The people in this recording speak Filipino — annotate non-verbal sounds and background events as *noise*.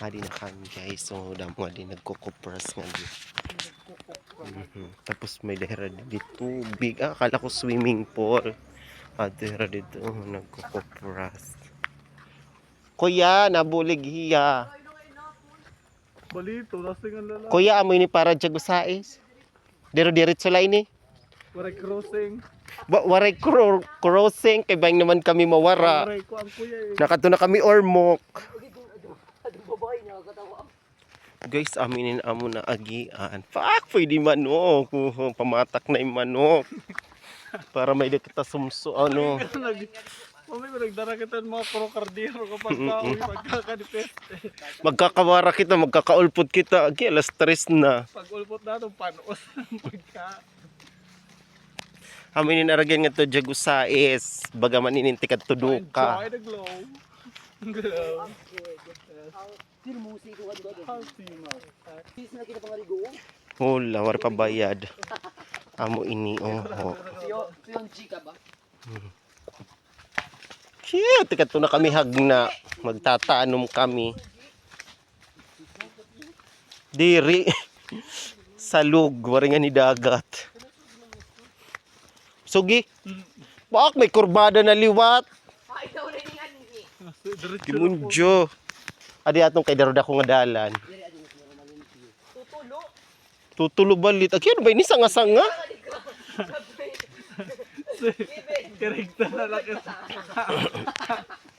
Adi na kami guys. So, damo nga din nagkukupras nga di. Mhm. Tapos may dahira di tubig. Ah, akala ko swimming pool. Ah, dahira dito. Oh, nagkukupras. Kuya, nabulig hiya. Balito, lasing ang lalaki. Kuya, amoy ni para dyan sais. Dero diretso lang ni. Waray crossing. Wa waray cro- crossing kay bang naman kami mawara. Waray ko ang kuya eh. Nakato na kami ormok. Guys, aminin amo na agian. Fuck, pwede manok. Uh, Pamatak na yung manok. Para may kita sumso, ano. Mami nagdara kita ng mga krokardiro kapag bawi pagkakadipeste. Magkakawara kita, magkakaulpot kita. Agi, alas tres na. Pag ulpot na itong panos *laughs* ng pagka. Aminin aragyan nga to jagusais. Bagaman inintikad tuduka. Enjoy the glow. Ko kadto. Healthy mo. Sis na kita pangarigo. Hula, war pa bayad. Amo ini, oh. oh. Siyo, siyo chika ba? Na kami hagna. Magtataanom kami. Diri. Salug, wari nga ni dagat. Sugi. Bak, may kurbada na liwat. Ay, daw Kimunjo. Adi atong kay darod ako nga dalan. Tutulo. Tutulo balit. Aki, ano ba ini sanga-sanga? *laughs* Kiregta na lang. *laughs*